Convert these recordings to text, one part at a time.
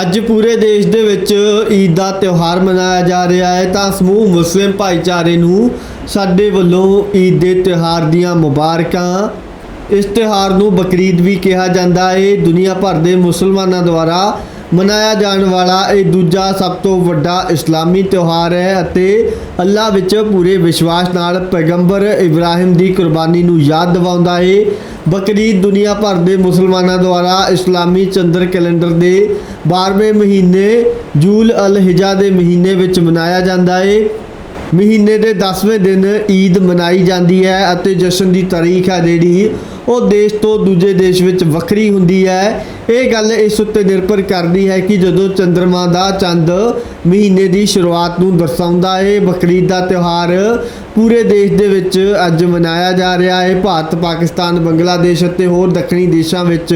ਅੱਜ ਪੂਰੇ ਦੇਸ਼ ਦੇ ਵਿੱਚ ਈਦ ਦਾ ਤਿਉਹਾਰ ਮਨਾਇਆ ਜਾ ਰਿਹਾ ਹੈ, ਤਾਂ ਸਮੂਹ ਮੁਸਲਿਮ ਭਾਈਚਾਰੇ ਨੂੰ ਸਾਡੇ ਵੱਲੋਂ ਈਦ ਦੇ ਤਿਉਹਾਰ ਦੀਆਂ ਮੁਬਾਰਕਾਂ। ਇਸ ਤਿਉਹਾਰ ਨੂੰ ਬਕਰੀਦ ਵੀ ਕਿਹਾ ਜਾਂਦਾ ਹੈ। ਦੁਨੀਆ ਭਰ ਦੇ ਮੁਸਲਮਾਨਾਂ ਦੁਆਰਾ ਮਨਾਇਆ ਜਾਣ ਵਾਲਾ ਇਹ ਦੂਜਾ ਸਭ ਤੋਂ ਵੱਡਾ ਇਸਲਾਮੀ ਤਿਉਹਾਰ ਹੈ ਅਤੇ ਅੱਲਾਹ ਵਿੱਚ ਪੂਰੇ ਵਿਸ਼ਵਾਸ ਨਾਲ ਪੈਗੰਬਰ ਇਬਰਾਹਿਮ ਦੀ ਕੁਰਬਾਨੀ ਨੂੰ ਯਾਦ ਦਿਵਾਉਂਦਾ ਹੈ। ਬਕਰੀਦ ਦੁਨੀਆ ਭਰ ਦੇ ਮੁਸਲਮਾਨਾਂ ਦੁਆਰਾ ਇਸਲਾਮੀ ਚੰਦਰ ਕੈਲੰਡਰ ਦੇ 12ਵੇਂ ਮਹੀਨੇ ਜੂਲ ਅਲ ਹਿਜਾ ਦੇ ਮਹੀਨੇ ਵਿੱਚ ਮਨਾਇਆ ਜਾਂਦਾ ਹੈ ਮਹੀਨੇ ਦੇ 10ਵੇਂ ਦਿਨ ਈਦ ਮਨਾਈ ਜਾਂਦੀ ਹੈ ਅਤੇ ਜਸ਼ਨ ਦੀ ਤਾਰੀਖ ਹੈ ਜਿਹੜੀ ਉਹ ਦੇਸ਼ ਤੋਂ ਦੂਜੇ ਦੇਸ਼ ਵਿੱਚ ਵੱਖਰੀ ਹੁੰਦੀ ਹੈ। ਇਹ ਗੱਲ ਇਸ ਉੱਤੇ ਨਿਰਭਰ ਕਰਦੀ ਹੈ ਕਿ ਜਦੋਂ ਚੰ드ਰਮਾ ਦਾ ਚੰਦ ਮਹੀਨੇ ਦੀ ਸ਼ੁਰੂਆਤ ਨੂੰ ਦਰਸਾਉਂਦਾ ਹੈ ਬਕਰੀਦ ਦਾ ਤਿਉਹਾਰ ਪੂਰੇ ਦੇਸ਼ ਦੇ ਵਿੱਚ ਅੱਜ ਮਨਾਇਆ ਜਾ ਰਿਹਾ ਹੈ। ਭਾਰਤ, ਪਾਕਿਸਤਾਨ, ਬੰਗਲਾਦੇਸ਼ ਅਤੇ ਹੋਰ ਦੱਖਣੀ ਦੇਸ਼ਾਂ ਵਿੱਚ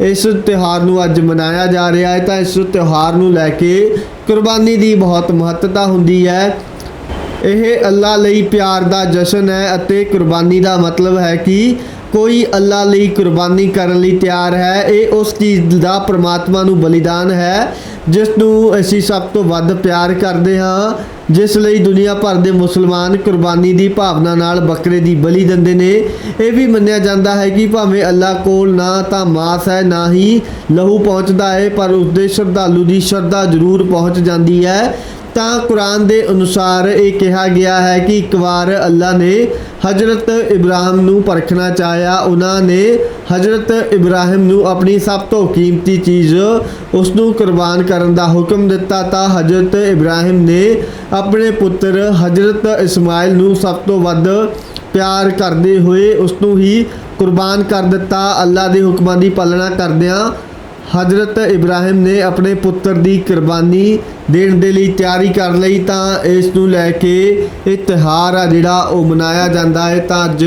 ਇਸ ਤਿਉਹਾਰ ਨੂੰ ਅੱਜ ਮਨਾਇਆ ਜਾ ਰਿਹਾ ਹੈ। ਤਾਂ ਇਸ ਤਿਉਹਾਰ ਨੂੰ ਲੈ ਕੇ ਕੁਰਬਾਨੀ ਦੀ ਬਹੁਤ ਮਹੱਤਤਾ ਹੁੰਦੀ ਹੈ। ਇਹ ਅੱਲਾ ਲਈ ਪਿਆਰ ਦਾ ਜਸ਼ਨ ਹੈ ਅਤੇ ਕੁਰਬਾਨੀ ਦਾ ਮਤਲਬ ਹੈ ਕਿ ਕੋਈ ਅੱਲਾ ਲਈ ਕੁਰਬਾਨੀ ਕਰਨ ਲਈ ਤਿਆਰ ਹੈ, ਇਹ ਉਸ ਚੀਜ਼ ਦਾ ਪ੍ਰਮਾਤਮਾ ਨੂੰ ਬਲੀਦਾਨ ਹੈ, ਜਿਸ ਨੂੰ ਅਸੀਂ ਸਭ ਤੋਂ ਵੱਧ ਪਿਆਰ ਕਰਦੇ ਹਾਂ, ਜਿਸ ਲਈ ਦੁਨੀਆ ਭਰ ਦੇ ਮੁਸਲਮਾਨ ਕੁਰਬਾਨੀ ਦੀ ਭਾਵਨਾ ਨਾਲ ਬੱਕਰੇ ਦੀ ਬਲੀ ਦਿੰਦੇ ਨੇ। ਇਹ ਵੀ ਮੰਨਿਆ ਜਾਂਦਾ ਹੈ ਕਿ ਭਾਵੇਂ ਅੱਲਾ ਕੋਲ ਨਾ ਤਾਂ ਮਾਸ ਹੈ, ਨਾ ਹੀ ਲਹੂ ਪਹੁੰਚਦਾ ਹੈ, ਪਰ ਉਸ ਦੇ ਸ਼ਰਧਾਲੂ ਦੀ ਸ਼ਰਧਾ ਜ਼ਰੂਰ ਪਹੁੰਚ ਜਾਂਦੀ ਹੈ। ਤਾਂ ਕੁਰਾਨ ਦੇ ਅਨੁਸਾਰ ਇਹ ਕਿਹਾ ਗਿਆ ਹੈ ਕਿ ਇੱਕ ਵਾਰ ਅੱਲਾ ਨੇ ਹਜ਼ਰਤ ਇਬਰਾਹਿਮ ਨੂੰ ਪਰਖਣਾ ਚਾਹਿਆ। ਉਹਨਾਂ ਨੇ ਹਜ਼ਰਤ ਇਬਰਾਹਿਮ ਨੂੰ ਆਪਣੀ ਸਭ ਤੋਂ ਕੀਮਤੀ ਚੀਜ਼ ਉਸ ਨੂੰ ਕੁਰਬਾਨ ਕਰਨ ਦਾ ਹੁਕਮ ਦਿੱਤਾ ਤਾਂ ਹਜ਼ਰਤ ਇਬਰਾਹਿਮ ਨੇ ਆਪਣੇ ਪੁੱਤਰ ਹਜ਼ਰਤ ਇਸਮਾਇਲ ਨੂੰ ਸਭ ਤੋਂ ਵੱਧ ਪਿਆਰ ਕਰਦੇ ਹੋਏ ਉਸ ਨੂੰ ਹੀ ਕੁਰਬਾਨ ਕਰ ਦਿੱਤਾ। ਅੱਲਾ ਦੇ ਹੁਕਮਾਂ ਦੀ ਪਾਲਣਾ ਕਰਦਿਆਂ ਹਜ਼ਰਤ ਇਬਰਾਹਿਮ ਨੇ ਆਪਣੇ ਪੁੱਤਰ ਦੀ ਕੁਰਬਾਨੀ ਦੇਣ ਦੇ ਲਈ ਤਿਆਰੀ ਕਰ ਲਈ ਤਾਂ ਇਸ ਨੂੰ ਲੈ ਕੇ ਇਹ ਤਿਉਹਾਰ ਆ ਜਿਹੜਾ ਉਹ ਮਨਾਇਆ ਜਾਂਦਾ ਹੈ। ਤਾਂ ਅੱਜ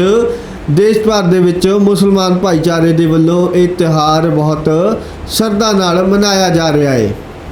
ਦੇਸ਼ ਭਰ ਦੇ ਵਿੱਚ ਮੁਸਲਮਾਨ ਭਾਈਚਾਰੇ ਦੇ ਵੱਲੋਂ ਇਹ ਤਿਉਹਾਰ ਬਹੁਤ ਸ਼ਰਧਾ ਨਾਲ ਮਨਾਇਆ ਜਾ ਰਿਹਾ ਹੈ।